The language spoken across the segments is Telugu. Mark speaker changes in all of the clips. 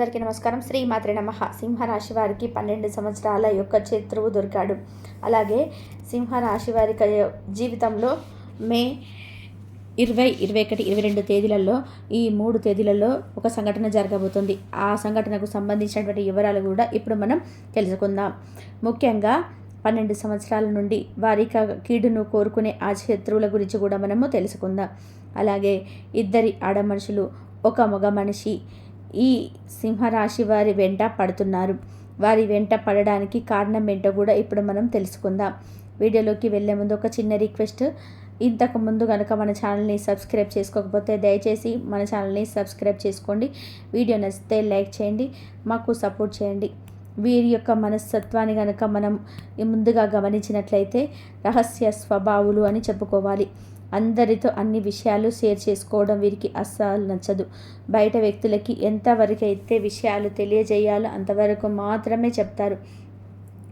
Speaker 1: అందరికీ నమస్కారం. శ్రీ మాత్రే నమ. సింహరాశి వారికి పన్నెండు సంవత్సరాల యొక్క శత్రువు దొరికాడు. అలాగే సింహరాశి వారి జీవితంలో మే ఇరవై ఇరవై ఒకటి ఇరవై రెండు తేదీలలో ఈ మూడు తేదీలలో ఒక సంఘటన జరగబోతుంది. ఆ సంఘటనకు సంబంధించినటువంటి వివరాలు కూడా ఇప్పుడు మనం తెలుసుకుందాం. ముఖ్యంగా పన్నెండు సంవత్సరాల నుండి వారి కీడును కోరుకునే ఆ శత్రువుల గురించి కూడా మనము తెలుసుకుందాం. అలాగే ఇద్దరి ఆడ మనుషులు ఒక మగ మనిషి ఈ సింహరాశి వారి వెంట పడుతున్నారు. వారి వెంట పడడానికి కారణం ఏంటో కూడా ఇప్పుడు మనం తెలుసుకుందాం. వీడియోలోకి వెళ్ళే ముందు ఒక చిన్న రిక్వెస్ట్. ఇంతకు ముందు కనుక మన ఛానల్ని సబ్స్క్రైబ్ చేసుకోకపోతే దయచేసి మన ఛానల్ని సబ్స్క్రైబ్ చేసుకోండి. వీడియో నచ్చితే లైక్ చేయండి. మాకు సపోర్ట్ చేయండి. వీరి యొక్క మనస్తత్వాన్ని కనుక మనం ముందుగా గమనించినట్లయితే రహస్య స్వభావులు అని చెప్పుకోవాలి. అందరితో అన్ని విషయాలు షేర్ చేసుకోవడం వీరికి అస్సలు నచ్చదు. బయట వ్యక్తులకి ఎంతవరకు అయితే విషయాలు తెలియజేయాలో అంతవరకు మాత్రమే చెప్తారు.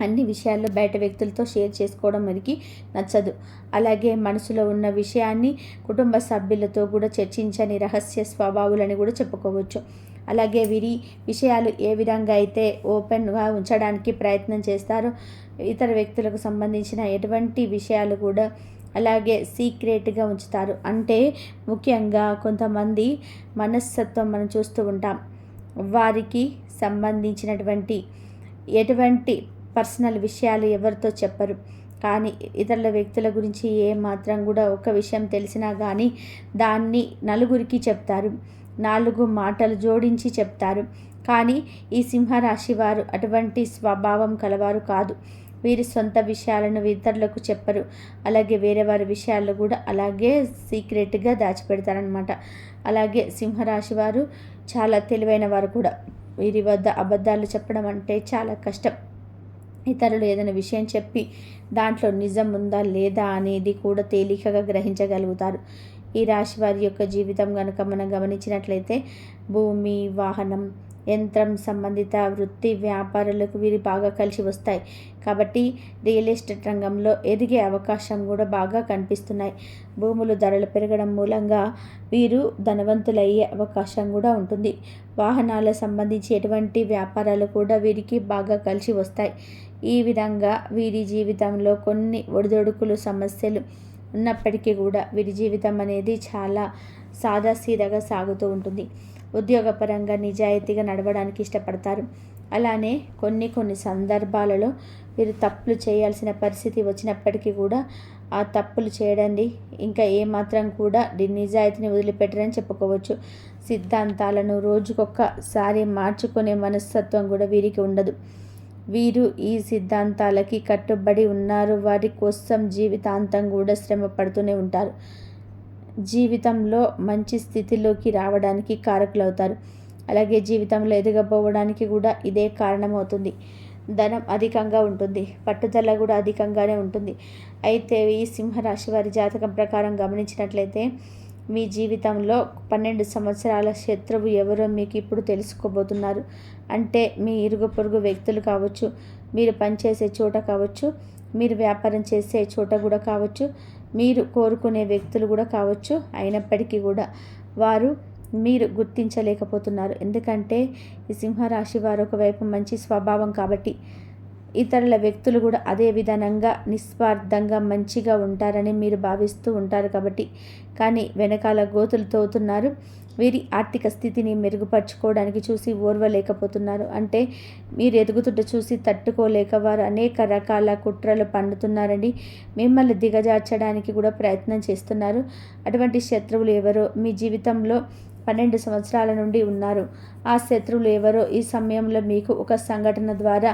Speaker 1: అన్ని విషయాల్లో బయట వ్యక్తులతో షేర్ చేసుకోవడం మనకి నచ్చదు. అలాగే మనసులో ఉన్న విషయాన్ని కుటుంబ సభ్యులతో కూడా చర్చించని రహస్య స్వభావులని కూడా చెప్పుకోవచ్చు. అలాగే వీరి విషయాలు ఏ విధంగా అయితే ఓపెన్గా ఉంచడానికి ప్రయత్నం చేస్తారో ఇతర వ్యక్తులకు సంబంధించిన ఎటువంటి విషయాలు కూడా అలాగే సీక్రెట్గా ఉంచుతారు. అంటే ముఖ్యంగా కొంతమంది మనస్తత్వం మనం చూస్తూ ఉంటాం. వారికి సంబంధించినటువంటి ఎటువంటి పర్సనల్ విషయాలు ఎవరితో చెప్పరు. కానీ ఇతరుల వ్యక్తుల గురించి ఏ మాత్రం కూడా ఒక విషయం తెలిసినా కానీ దాన్ని నలుగురికి చెప్తారు. నాలుగు మాటలు జోడించి చెప్తారు. కానీ ఈ సింహరాశి వారు అటువంటి స్వభావం కలవారు కాదు. వీరి సొంత విషయాలను ఇతరులకు చెప్పరు. అలాగే వేరే వారి విషయాలు కూడా అలాగే సీక్రెట్గా దాచిపెడతారనమాట అలాగే సింహరాశి వారు చాలా తెలివైన వారు కూడా. వీరి వద్ద అబద్ధాలు చెప్పడం అంటే చాలా కష్టం. ఇతరులు ఏదైనా విషయం చెప్పి దాంట్లో నిజం ఉందా లేదా అనేది కూడా తేలికగా గ్రహించగలుగుతారు. ఈ రాశి వారి యొక్క జీవితం కనుక మనం గమనించినట్లయితే భూమి వాహనం యంత్రం సంబంధిత వృత్తి వ్యాపారాలకు వీరు బాగా కలిసి వస్తాయి. కాబట్టి రియల్ ఎస్టేట్ రంగంలో ఎదిగే అవకాశం కూడా బాగా కనిపిస్తున్నాయి. భూములు ధరలు పెరగడం మూలంగా వీరు ధనవంతులయ్యే అవకాశం కూడా ఉంటుంది. వాహనాలకు సంబంధించి ఎటువంటి వ్యాపారాలు కూడా వీరికి బాగా కలిసి వస్తాయి. ఈ విధంగా వీరి జీవితంలో కొన్ని ఒడిదొడుకులు సమస్యలు ఉన్నప్పటికీ కూడా వీరి జీవితం అనేది చాలా సాదాసీదాగా సాగుతూ ఉంటుంది. ఉద్యోగపరంగా నిజాయితీగా నడవడానికి ఇష్టపడతారు. అలానే కొన్ని కొన్ని సందర్భాలలో వీరు తప్పులు చేయాల్సిన పరిస్థితి వచ్చినప్పటికీ కూడా ఆ తప్పులు చేయడండి. ఇంకా ఏమాత్రం కూడా నిజాయితీని వదిలిపెట్టరని చెప్పుకోవచ్చు. సిద్ధాంతాలను రోజుకొకసారి మార్చుకునే మనస్తత్వం కూడా వీరికి ఉండదు. వీరు ఈ సిద్ధాంతాలకి కట్టుబడి ఉన్నారు. వారి కోసం జీవితాంతం కూడా శ్రమ పడుతూనే ఉంటారు. జీవితంలో మంచి స్థితిలోకి రావడానికి కారకులవుతారు. అలాగే జీవితంలో ఎదగబోవడానికి కూడా ఇదే కారణమవుతుంది. ధనం అధికంగా ఉంటుంది. పట్టుదల కూడా అధికంగానే ఉంటుంది. అయితే ఈ సింహరాశి వారి జాతకం ప్రకారం గమనించినట్లయితే మీ జీవితంలో పన్నెండు సంవత్సరాల శత్రువు ఎవరో మీకు ఇప్పుడు తెలుసుకోబోతున్నారు. అంటే మీ ఇరుగు పొరుగు వ్యక్తులు కావచ్చు మీరు పనిచేసే చోట కావచ్చు మీరు వ్యాపారం చేసే చోట కూడా కావచ్చు మీరు కోరుకునే వ్యక్తులు కూడా కావచ్చు. అయినప్పటికీ కూడా వారు మీరు గుర్తించలేకపోతున్నారు. ఎందుకంటే ఈ సింహరాశి వారు ఒకవైపు మంచి స్వభావం కాబట్టి ఇతరుల వ్యక్తులు కూడా అదే విధానంగా నిస్వార్థంగా మంచిగా ఉంటారని మీరు భావిస్తూ ఉంటారు కాబట్టి కానీ వెనకాల గోతులు తోతున్నారు. వీరి ఆర్థిక స్థితిని మెరుగుపరుచుకోవడానికి చూసి ఓర్వలేకపోతున్నారు. అంటే మీరు ఎదుగుతుంటే చూసి తట్టుకోలేక వారు అనేక రకాల కుట్రలు పండుతున్నారని మిమ్మల్ని దిగజార్చడానికి కూడా ప్రయత్నం చేస్తున్నారు. అటువంటి శత్రువులు ఎవరో మీ జీవితంలో పన్నెండు సంవత్సరాల నుండి ఉన్నారు. ఆ శత్రువులు ఎవరో ఈ సమయంలో మీకు ఒక సంఘటన ద్వారా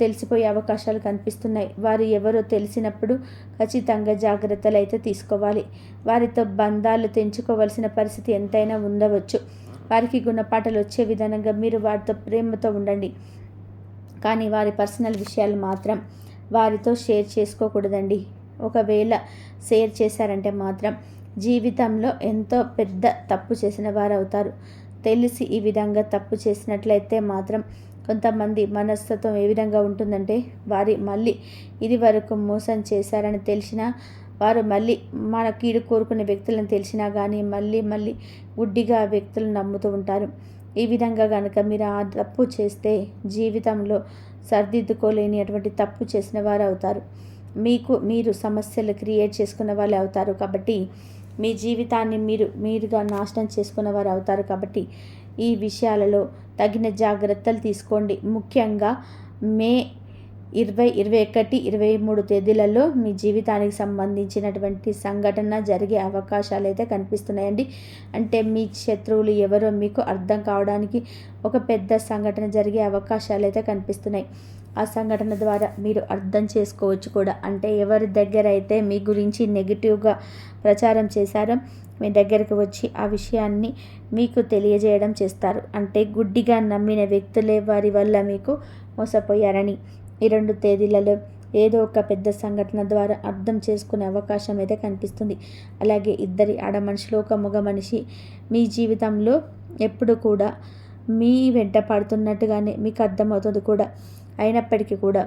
Speaker 1: తెలిసిపోయే అవకాశాలు కనిపిస్తున్నాయి. వారు ఎవరో తెలిసినప్పుడు ఖచ్చితంగా జాగ్రత్తలు అయితే తీసుకోవాలి. వారితో బంధాలు తెంచుకోవాల్సిన పరిస్థితి ఎంతైనా ఉండవచ్చు. వారికి గుణపాఠాలు వచ్చే విధానంగా మీరు వారితో ప్రేమతో ఉండండి. కానీ వారి పర్సనల్ విషయాలు మాత్రం వారితో షేర్ చేసుకోకూడదండి. ఒకవేళ షేర్ చేశారంటే మాత్రం జీవితంలో ఎంతో పెద్ద తప్పు చేసిన వారు అవుతారు తెలిసి ఈ విధంగా తప్పు చేసినట్లయితే మాత్రం కొంతమంది మనస్తత్వం ఏ విధంగా ఉంటుందంటే వారి మళ్ళీ ఇది వరకు మోసం చేశారని తెలిసినా వారు మళ్ళీ మన కీడు కోరుకునే వ్యక్తులను తెలిసినా కానీ మళ్ళీ మళ్ళీ గుడ్డిగా వ్యక్తులను నమ్ముతూ ఉంటారు. ఈ విధంగా కనుక మీరు ఆ తప్పు చేస్తే జీవితంలో సరిదిద్దుకోలేని అటువంటి తప్పు చేసిన వారు అవుతారు. మీకు మీరు సమస్యలు క్రియేట్ చేసుకున్న వాళ్ళు అవుతారు కాబట్టి మీ జీవితాన్ని మీరు మీరుగా నాశనం చేసుకున్న వారు అవుతారు కాబట్టి ఈ విషయాలలో తగిన జాగ్రత్తలు తీసుకోండి. ముఖ్యంగా మే ఇరవై ఇరవై ఒకటి ఇరవై మూడు తేదీలలో మీ జీవితానికి సంబంధించినటువంటి సంఘటన జరిగే అవకాశాలు అయితే కనిపిస్తున్నాయండి. అంటే మీ శత్రువులు ఎవరో మీకు అర్థం కావడానికి ఒక పెద్ద సంఘటన జరిగే అవకాశాలు అయితే కనిపిస్తున్నాయి. ఆ సంఘటన ద్వారా మీరు అర్థం చేసుకోవచ్చు కూడా. అంటే ఎవరి దగ్గర అయితే మీ గురించి నెగిటివ్గా ప్రచారం చేశారో మీ దగ్గరకు వచ్చి ఆ విషయాన్ని మీకు తెలియజేయడం చేస్తారు. అంటే గుడ్డిగా నమ్మిన వ్యక్తులే వారి వల్ల మీకు మోసపోయారని. ఈ రెండు తేదీలలో ఏదో ఒక పెద్ద సంఘటన ద్వారా అర్థం చేసుకునే అవకాశం అయితే కనిపిస్తుంది. అలాగే ఇద్దరి ఆడ మనుషులు ఒక మగ మనిషి మీ జీవితంలో ఎప్పుడు కూడా మీ వెంట పడుతున్నట్టుగానే మీకు అర్థమవుతుంది కూడా. అయినప్పటికీ కూడా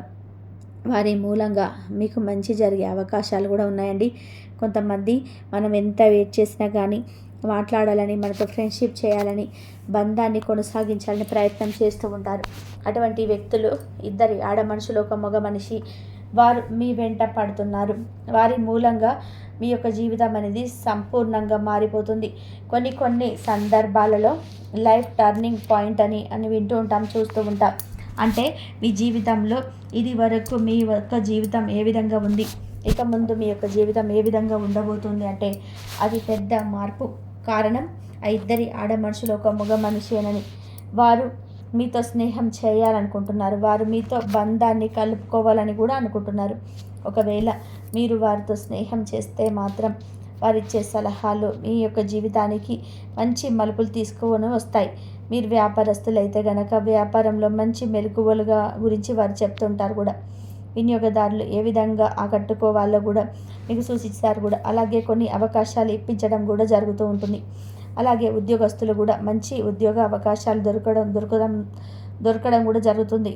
Speaker 1: వారి మూలంగా మీకు మంచి జరిగే అవకాశాలు కూడా ఉన్నాయండి. కొంతమంది మనం ఎంత వెయిట్ చేసినా కానీ మాట్లాడాలని మనతో ఫ్రెండ్షిప్ చేయాలని బంధాన్ని కొనసాగించాలని ప్రయత్నం చేస్తూ ఉంటారు. అటువంటి వ్యక్తులు ఇద్దరి ఆడ మనుషులు ఒక మగ మనిషి వారు మీ వెంట పడుతున్నారు. వారి మూలంగా మీ యొక్క జీవితం అనేది సంపూర్ణంగా మారిపోతుంది. కొన్ని కొన్ని సందర్భాలలో లైఫ్ టర్నింగ్ పాయింట్ అని అని వింటూ ఉంటాం చూస్తూ ఉంటాం. అంటే మీ జీవితంలో ఇది వరకు మీ యొక్క జీవితం ఏ విధంగా ఉంది? ఇక ముందు మీ యొక్క జీవితం ఏ విధంగా ఉండబోతుంది అంటే అది పెద్ద మార్పు కారణం ఆ ఇద్దరి ఆడ మనుషులు ఒక మగ మనిషేనని. వారు మీతో స్నేహం చేయాలనుకుంటున్నారు. వారు మీతో బంధాన్ని కలుపుకోవాలని కూడా అనుకుంటున్నారు. ఒకవేళ మీరు వారితో స్నేహం చేస్తే మాత్రం వారిచ్చే సలహాలు మీ యొక్క జీవితానికి మంచి మలుపులు తీసుకొని వస్తాయి. మీరు వ్యాపారస్తులు అయితే గనక వ్యాపారంలో మంచి మెలకువలుగా గురించి వారు చెప్తుంటారు కూడా. వినియోగదారులు ఏ విధంగా ఆకట్టుకోవాలో కూడా మీకు సూచిస్తారు కూడా. అలాగే కొన్ని అవకాశాలు ఇప్పించడం కూడా జరుగుతూ ఉంటుంది. అలాగే ఉద్యోగస్తులు కూడా మంచి ఉద్యోగ అవకాశాలు దొరకడం దొరకడం దొరకడం కూడా జరుగుతుంది.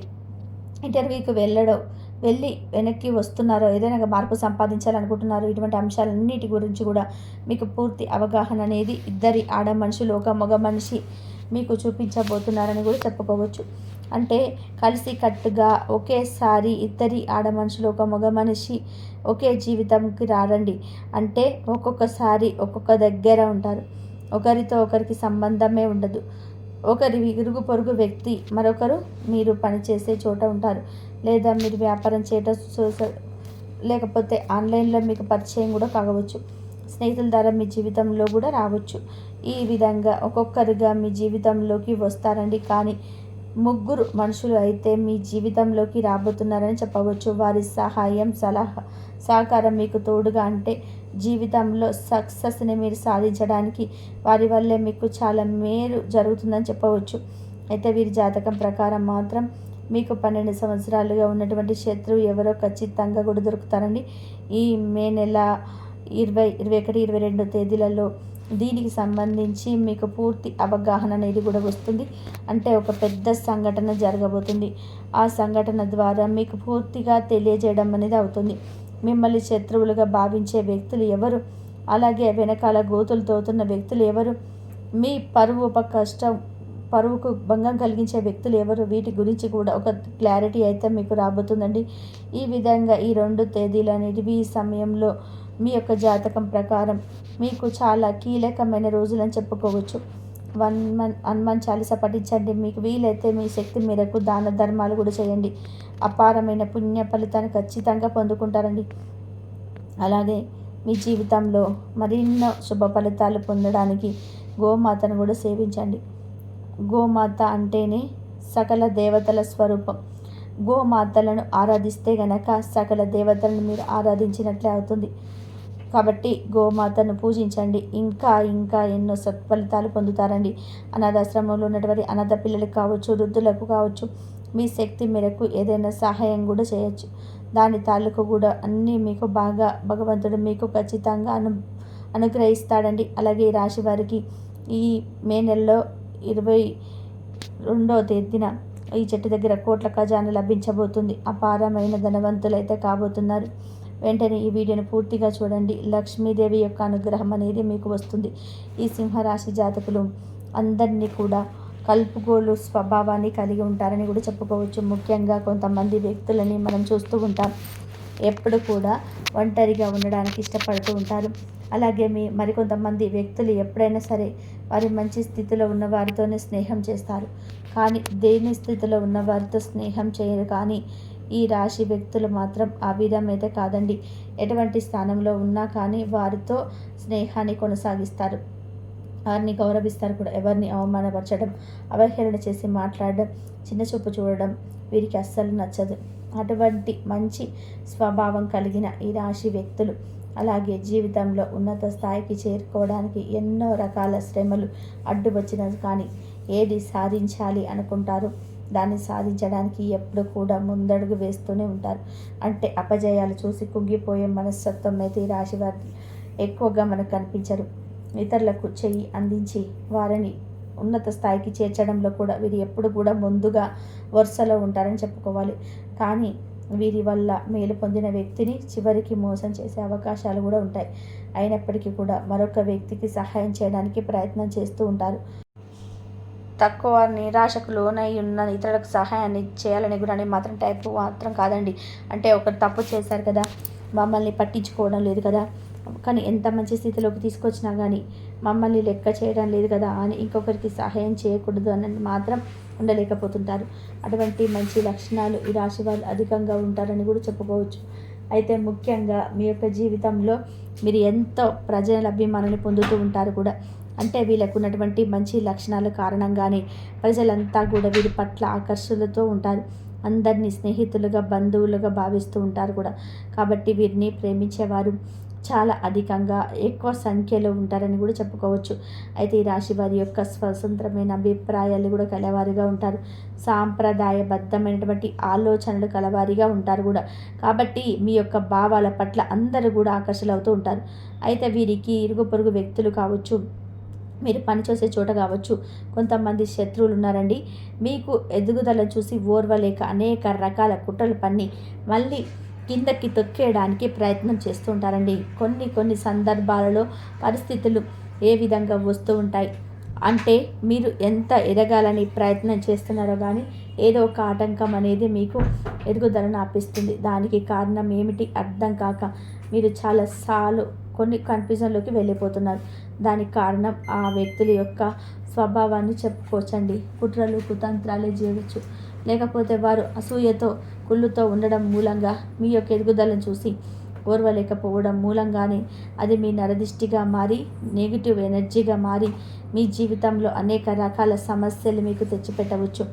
Speaker 1: ఇంటర్వ్యూకి వెళ్ళడం వెళ్ళి వెనక్కి వస్తున్నారో ఏదైనా మార్పు సంపాదించాలనుకుంటున్నారు ఇటువంటి అంశాలన్నిటి గురించి కూడా మీకు పూర్తి అవగాహన అనేది ఇద్దరి ఆడ మనుషులు ఒక మగ మనిషి మీకు చూపించబోతున్నారని కూడా చెప్పుకోవచ్చు. అంటే కలిసి కట్టుగా ఒకేసారి ఇద్దరి ఆడ మనుషులు ఒక మగ మనిషి ఒకే జీవితంకి రారండి. అంటే ఒక్కొక్కసారి ఒక్కొక్క దగ్గర ఉంటారు. ఒకరితో ఒకరికి సంబంధమే ఉండదు. ఒకరి ఇరుగు పొరుగు వ్యక్తి మరొకరు మీరు పనిచేసే చోట ఉంటారు. లేదా మీరు వ్యాపారం చేయటం లేకపోతే ఆన్లైన్లో మీకు పరిచయం కూడా కావచ్చు. స్నేహితుల ద్వారా మీ జీవితంలో కూడా రావచ్చు. ఈ విధంగా ఒక్కొక్కరిగా మీ జీవితంలోకి వస్తారండి. కానీ ముగ్గురు మనుషులు అయితే మీ జీవితంలోకి రాబోతున్నారని చెప్పవచ్చు. వారి సహాయం సలహా సహకారం మీకు తోడుగా అంటే జీవితంలో సక్సెస్ని మీరు సాధించడానికి వారి వల్లే మీకు చాలా మేలు జరుగుతుందని చెప్పవచ్చు. అయితే వీరి జాతకం ప్రకారం మాత్రం మీకు పన్నెండు సంవత్సరాలుగా ఉన్నటువంటి శత్రువు ఎవరో ఖచ్చితంగా కూడా దొరుకుతారండి. ఈ మే నెల ఇరవై ఇరవై ఒకటి ఇరవై రెండు తేదీలలో దీనికి సంబంధించి మీకు పూర్తి అవగాహన అనేది కూడా వస్తుంది. అంటే ఒక పెద్ద సంఘటన జరగబోతుంది. ఆ సంఘటన ద్వారా మీకు పూర్తిగా తెలియజేయడం అనేది అవుతుంది. మిమ్మల్ని శత్రువులుగా భావించే వ్యక్తులు ఎవరు? అలాగే వెనకాల గోతులు తోతున్న వ్యక్తులు ఎవరు? మీ పరువు ఒక కష్టం పరువుకు భంగం కలిగించే వ్యక్తులు ఎవరు? వీటి గురించి కూడా ఒక క్లారిటీ అయితే మీకు రాబోతుందండి. ఈ విధంగా ఈ రెండు తేదీలు అనేటివి ఈ సమయంలో మీ యొక్క జాతకం ప్రకారం మీకు చాలా కీలకమైన రోజులని చెప్పుకోవచ్చు. వన్ మన్ హనుమాన్ చాలీస పఠించండి. మీకు వీలైతే మీ శక్తి మేరకు దాన ధర్మాలు కూడా చేయండి. అపారమైన పుణ్య ఫలితాన్ని ఖచ్చితంగా పొందుకుంటారండి. అలాగే మీ జీవితంలో మరిన్నో శుభ ఫలితాలు పొందడానికి గోమాతను కూడా సేవించండి. గోమాత అంటేనే సకల దేవతల స్వరూపం. గోమాతలను ఆరాధిస్తే గనక సకల దేవతలను మీరు ఆరాధించినట్లే అవుతుంది. కాబట్టి గోమాతను పూజించండి. ఇంకా ఇంకా ఎన్నో సత్ఫలితాలు పొందుతారండి. అనాథాశ్రమంలో ఉన్నటువంటి అనాథ పిల్లలకు కావచ్చు వృద్ధులకు కావచ్చు మీ శక్తి మేరకు ఏదైనా సహాయం కూడా చేయొచ్చు. దాని తాలూకు కూడా అన్నీ మీకు బాగా భగవంతుడు మీకు ఖచ్చితంగా అను అనుగ్రహిస్తాడండి. అలాగే ఈ రాశి వారికి ఈ మే నెలలో ఇరవై రెండవ తేదీన ఈ చెట్టు దగ్గర కోట్ల ఖజానా లభించబోతుంది. అపారమైన ధనవంతులైతే కాబోతున్నారు. వెంటనే ఈ వీడియోని పూర్తిగా చూడండి. లక్ష్మీదేవి యొక్క అనుగ్రహం అనేది మీకు వస్తుంది. ఈ సింహరాశి జాతకులు అందరినీ కూడా కలుపుగోలు స్వభావాన్ని కలిగి ఉంటారని కూడా చెప్పుకోవచ్చు. ముఖ్యంగా కొంతమంది వ్యక్తులని మనం చూస్తూ ఉంటాం. ఎప్పుడు కూడా ఒంటరిగా ఉండడానికి ఇష్టపడుతూ ఉంటారు. అలాగే మీ మరికొంతమంది వ్యక్తులు ఎప్పుడైనా సరే వారి మంచి స్థితిలో ఉన్న వారితోనే స్నేహం చేస్తారు. కానీ దేని స్థితిలో ఉన్న వారితో స్నేహం చేయరు కానీ ఈ రాశి వ్యక్తులు మాత్రం ఆ విధమైతే కాదండి. ఎటువంటి స్థానంలో ఉన్నా కానీ వారితో స్నేహాన్ని కొనసాగిస్తారు. వారిని గౌరవిస్తారు కూడా. ఎవరిని అవమానపరచడం అవహేళన చేసి మాట్లాడడం చిన్న చూపు చూడడం వీరికి అస్సలు నచ్చదు. అటువంటి మంచి స్వభావం కలిగిన ఈ రాశి వ్యక్తులు అలాగే జీవితంలో ఉన్నత స్థాయికి చేరుకోవడానికి ఎన్నో రకాల శ్రమలు అడ్డు వచ్చిన కానీ ఏది సాధించాలి అనుకుంటారు? దాన్ని సాధించడానికి ఎప్పుడు కూడా ముందడుగు వేస్తూనే ఉంటారు. అంటే అపజయాలు చూసి కుంగిపోయే మనస్తత్వం అయితే ఈ రాశి వారి ఎక్కువగా మనకు కనిపించరు ఇతరులకు చెయ్యి అందించి వారిని ఉన్నత స్థాయికి చేర్చడంలో కూడా వీరు ఎప్పుడు కూడా ముందుగా వరుసలో ఉంటారని చెప్పుకోవాలి. కానీ వీరి వల్ల మేలు పొందిన వ్యక్తిని చివరికి మోసం చేసే అవకాశాలు కూడా ఉంటాయి. అయినప్పటికీ కూడా మరొక వ్యక్తికి సహాయం చేయడానికి ప్రయత్నం చేస్తూ ఉంటారు. తక్కువ నిరాశకు లోనై ఉన్న ఇతరులకు సహాయాన్ని చేయాలని గుణాన్ని మాత్రం టైప్ మాత్రం కాదండి. అంటే ఒకరు తప్పు చేశారు కదా మమ్మల్ని పట్టించుకోవడం లేదు కదా. కానీ ఎంత మంచి స్థితిలోకి తీసుకొచ్చినా కానీ మమ్మల్ని లెక్క చేయడం లేదు కదా అని ఇంకొకరికి సహాయం చేయకూడదు అని మాత్రం ఉండలేకపోతుంటారు. అటువంటి మంచి లక్షణాలు ఈ రాశి వాళ్ళు అధికంగా ఉంటారని కూడా చెప్పుకోవచ్చు. అయితే ముఖ్యంగా మీ యొక్క జీవితంలో మీరు ఎంతో ప్రజల అభిమానాన్ని పొందుతూ ఉంటారు కూడా. అంటే వీళ్ళకు ఉన్నటువంటి మంచి లక్షణాల కారణంగానే ప్రజలంతా కూడా వీరి పట్ల ఆకర్షణలతో ఉంటారు. అందరినీ స్నేహితులుగా బంధువులుగా భావిస్తూ ఉంటారు కూడా. కాబట్టి వీరిని ప్రేమించేవారు చాలా అధికంగా ఎక్కువ సంఖ్యలో ఉంటారని కూడా చెప్పుకోవచ్చు. అయితే ఈ రాశి వారి యొక్క స్వతంత్రమైన అభిప్రాయాలు కూడా కలవారిగా ఉంటారు. సాంప్రదాయబద్ధమైనటువంటి ఆలోచనలు కలవారిగా ఉంటారు కూడా. కాబట్టి మీ యొక్క భావాల పట్ల అందరూ కూడా ఆకర్షణ అవుతూ ఉంటారు. అయితే వీరికి ఇరుగు పొరుగు వ్యక్తులు కావచ్చు మీరు పనిచేసే చోట కావచ్చు. కొంతమంది శత్రువులు ఉన్నారండి. మీకు ఎదుగుదల చూసి ఓర్వలేక అనేక రకాల కుట్రలు పన్ని మళ్ళీ కిందకి తొక్కేయడానికి ప్రయత్నం చేస్తూ ఉంటారండి. కొన్ని కొన్ని సందర్భాలలో పరిస్థితులు ఏ విధంగా వస్తూ ఉంటాయి? అంటే మీరు ఎంత ఎదగాలని ప్రయత్నం చేస్తున్నారో కానీ ఏదో ఒక ఆటంకం అనేది మీకు ఎదుగుదలను ఆపిస్తుంది. దానికి కారణం ఏమిటి? అర్థం కాక మీరు చాలా సార్లు కొన్ని కన్ఫ్యూజన్లోకి వెళ్ళిపోతున్నారు. దానికి కారణం ఆ వ్యక్తుల యొక్క స్వభావాన్ని చెప్పుకోవచ్చండి. కుట్రలు కుతంత్రాలే చేయవచ్చు లేకపోతే వారు అసూయతో కుళ్ళుతో ఉండడం మూలంగా మీ యొక్క ఎదుగుదలను చూసి ఓర్వలేకపోవడం మూలంగానే అది మీ నరదిష్టిగా మారి నెగిటివ్ ఎనర్జీగా మారి మీ జీవితంలో అనేక రకాల సమస్యలు మీకు తెచ్చిపెట్టవచ్చు.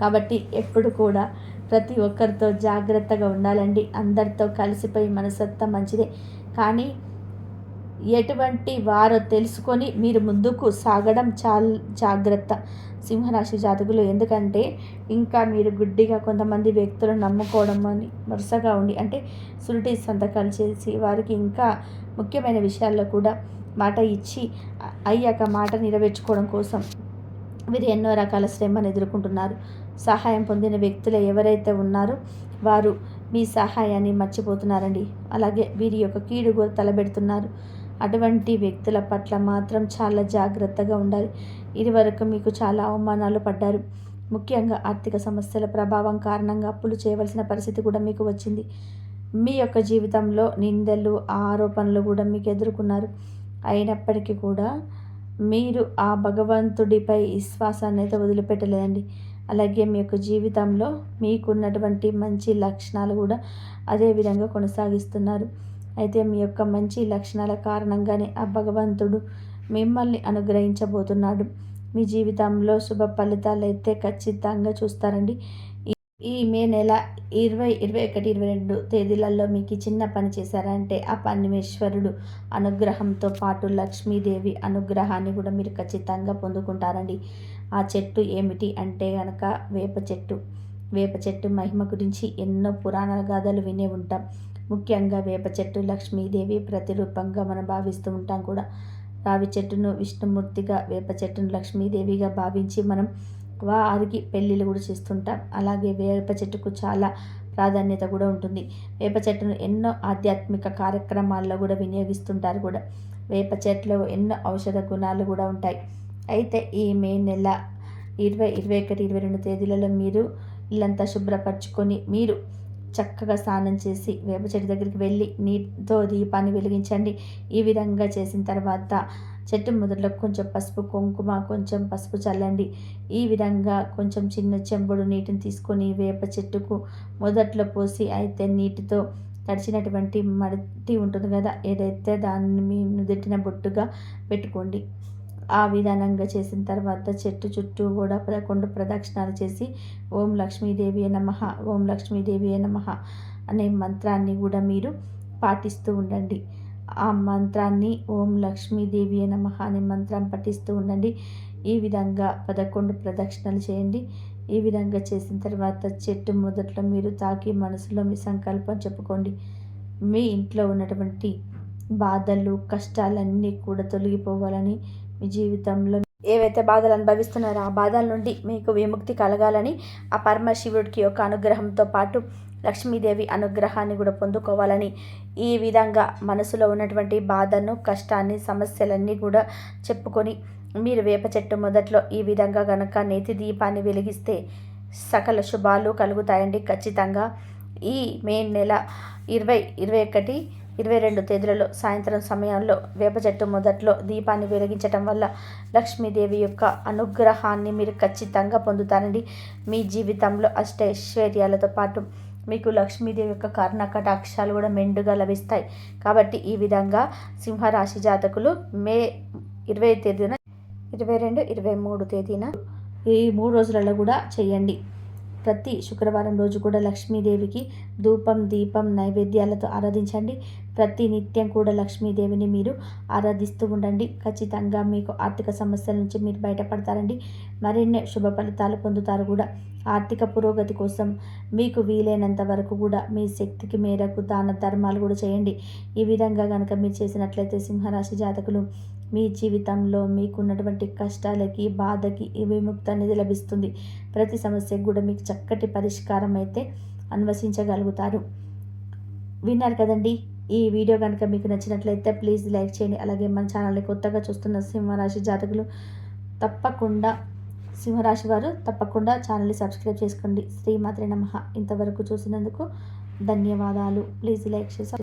Speaker 1: కాబట్టి ఎప్పుడు కూడా ప్రతి ఒక్కరితో జాగ్రత్తగా ఉండాలండి. అందరితో కలిసిపోయి మనసత్తా మంచిదే. కానీ ఎటువంటి వారో తెలుసుకొని మీరు ముందుకు సాగడం చా జాగ్రత్త. సింహరాశి జాతకులు ఎందుకంటే ఇంకా మీరు గుడ్డిగా కొంతమంది వ్యక్తులను నమ్ముకోవడం అని వరుసగా ఉండి అంటే సురుటి సంతకాలు చేసి వారికి ఇంకా ముఖ్యమైన విషయాల్లో కూడా మాట ఇచ్చి అయ్యాక మాట నెరవేర్చుకోవడం కోసం వీరు ఎన్నో రకాల శ్రమను ఎదుర్కొంటున్నారు. సహాయం పొందిన వ్యక్తులు ఎవరైతే ఉన్నారో వారు మీ సహాయాన్ని మర్చిపోతున్నారండి. అలాగే వీరి యొక్క కీడు కూడా తలబెడుతున్నారు. అటువంటి వ్యక్తుల పట్ల మాత్రం చాలా జాగ్రత్తగా ఉండాలి. ఇదివరకు మీకు చాలా అవమానాలు పడ్డారు. ముఖ్యంగా ఆర్థిక సమస్యల ప్రభావం కారణంగా అప్పులు చేయవలసిన పరిస్థితి కూడా మీకు వచ్చింది. మీ యొక్క జీవితంలో నిందలు ఆరోపణలు కూడా మీకు ఎదుర్కొన్నారు. అయినప్పటికీ కూడా మీరు ఆ భగవంతుడిపై విశ్వాసాన్ని అయితే వదిలిపెట్టలేదండి. అలాగే మీ యొక్క జీవితంలో మీకున్నటువంటి మంచి లక్షణాలు కూడా అదే విధంగా కొనసాగిస్తున్నారు. అయితే మీ యొక్క మంచి లక్షణాల కారణంగానే ఆ భగవంతుడు మిమ్మల్ని అనుగ్రహించబోతున్నాడు. మీ జీవితంలో శుభ ఫలితాలు అయితే ఖచ్చితంగా చూస్తారండి. ఈ మే నెల ఇరవై ఇరవై ఒకటి ఇరవై రెండు తేదీలలో మీకు చిన్న పని చేశారంటే ఆ పరమేశ్వరుడు అనుగ్రహంతో పాటు లక్ష్మీదేవి అనుగ్రహాన్ని కూడా మీరు ఖచ్చితంగా పొందుకుంటారండి. ఆ చెట్టు ఏమిటి అంటే కనుక వేప చెట్టు. వేప చెట్టు మహిమ గురించి ఎన్నో పురాణ గాథలు వినే ఉంటాం. ముఖ్యంగా వేప చెట్టు లక్ష్మీదేవి ప్రతిరూపంగా మనం భావిస్తూ ఉంటాం కూడా. రావి చెట్టును విష్ణుమూర్తిగా వేప చెట్టును లక్ష్మీదేవిగా భావించి మనం వారికి పెళ్ళిళ్ళు కూడా చేస్తుంటాం. అలాగే వేప చెట్టుకు చాలా ప్రాధాన్యత కూడా ఉంటుంది. వేప చెట్టును ఎన్నో ఆధ్యాత్మిక కార్యక్రమాల్లో కూడా వినియోగిస్తుంటారు కూడా. వేప చెట్లో ఎన్నో ఔషధ గుణాలు కూడా ఉంటాయి. అయితే ఈ మే నెల ఇరవై ఇరవై ఒకటి ఇరవై రెండు తేదీలలో మీరు ఇల్లంతా శుభ్రపరచుకొని మీరు చక్కగా స్నానం చేసి వేప చెట్టు దగ్గరికి వెళ్ళి నీటితో దీపాన్ని వెలిగించండి. ఈ విధంగా చేసిన తర్వాత చెట్టు మొదట్లో కొంచెం పసుపు కుంకుమ కొంచెం పసుపు చల్లండి. ఈ విధంగా కొంచెం చిన్న చెంబుడు నీటిని తీసుకొని వేప చెట్టుకు మొదట్లో పోసి అయితే నీటితో తడిచినటువంటి మట్టి ఉంటుంది కదా ఏదైతే దాన్ని మీ నుదిటిన బొట్టుగా పెట్టుకోండి. ఆ విధానంగా చేసిన తర్వాత చెట్టు చుట్టూ కూడా పదకొండు ప్రదక్షిణాలు చేసి ఓం లక్ష్మీదేవి నమ ఓం లక్ష్మీదేవి నమ అనే మంత్రాన్ని కూడా మీరు పాటిస్తూ ఉండండి. ఆ మంత్రాన్ని ఓం లక్ష్మీదేవి నమ అనే మంత్రం పఠిస్తూ ఉండండి. ఈ విధంగా పదకొండు ప్రదక్షిణలు చేయండి. ఈ విధంగా చేసిన తర్వాత చెట్టు మొదట్లో మీరు తాకి మనసులో మీ సంకల్పం చెప్పుకోండి. మీ ఇంట్లో ఉన్నటువంటి బాధలు కష్టాలన్నీ కూడా తొలగిపోవాలని మీ జీవితంలో ఏవైతే బాధలు అనుభవిస్తున్నారో ఆ బాధల నుండి మీకు విముక్తి కలగాలని ఆ పరమశివుడికి యొక్క అనుగ్రహంతో పాటు లక్ష్మీదేవి అనుగ్రహాన్ని కూడా పొందుకోవాలని ఈ విధంగా మనసులో ఉన్నటువంటి బాధను కష్టాన్ని సమస్యలన్నీ కూడా చెప్పుకొని మీరు వేప చెట్టు మొదట్లో ఈ విధంగా గనక నేతి దీపాన్ని వెలిగిస్తే సకల శుభాలు కలుగుతాయండి ఖచ్చితంగా. ఈ మే నెల ఇరవై ఇరవై ఒకటి ఇరవై రెండు తేదీలలో సాయంత్రం సమయంలో వేప చెట్టు మొదట్లో దీపాన్ని వెలిగించటం వల్ల లక్ష్మీదేవి యొక్క అనుగ్రహాన్ని మీరు ఖచ్చితంగా పొందుతారండి. మీ జీవితంలో అష్టైశ్వర్యాలతో పాటు మీకు లక్ష్మీదేవి యొక్క కర్ణ కటాక్షాలు కూడా మెండుగా లభిస్తాయి. కాబట్టి ఈ విధంగా సింహరాశి జాతకులు మే ఇరవై తేదీన ఇరవై రెండు ఇరవై మూడు తేదీన ఈ మూడు రోజులలో కూడా చేయండి. ప్రతి శుక్రవారం రోజు కూడా లక్ష్మీదేవికి ధూపం దీపం నైవేద్యాలతో ఆరాధించండి. ప్రతి నిత్యం కూడా లక్ష్మీదేవిని మీరు ఆరాధిస్తూ ఉండండి. ఖచ్చితంగా మీకు ఆర్థిక సమస్యల నుంచి మీరు బయటపడతారండి. మరిన్ని శుభ ఫలితాలు పొందుతారు కూడా. ఆర్థిక పురోగతి కోసం మీకు వీలైనంత వరకు కూడా మీ శక్తికి మేరకు దాన ధర్మాలు కూడా చేయండి. ఈ విధంగా కనుక మీరు చేసినట్లయితే సింహరాశి జాతకులు మీ జీవితంలో మీకున్నటువంటి కష్టాలకి బాధకి విముక్తి అనేది లభిస్తుంది. ప్రతి సమస్యకు కూడా మీకు చక్కటి పరిష్కారం అయితే అన్వసించగలుగుతారు. విన్నారు కదండి? ఈ వీడియో కనుక మీకు నచ్చినట్లయితే ప్లీజ్ లైక్ చేయండి. అలాగే మన ఛానల్ని కొత్తగా చూస్తున్న సింహరాశి జాతకులు తప్పకుండా సింహరాశి వారు తప్పకుండా ఛానల్ని సబ్స్క్రైబ్ చేసుకోండి. శ్రీమాత్రి నమ. ఇంతవరకు చూసినందుకు ధన్యవాదాలు. ప్లీజ్ లైక్ చేసి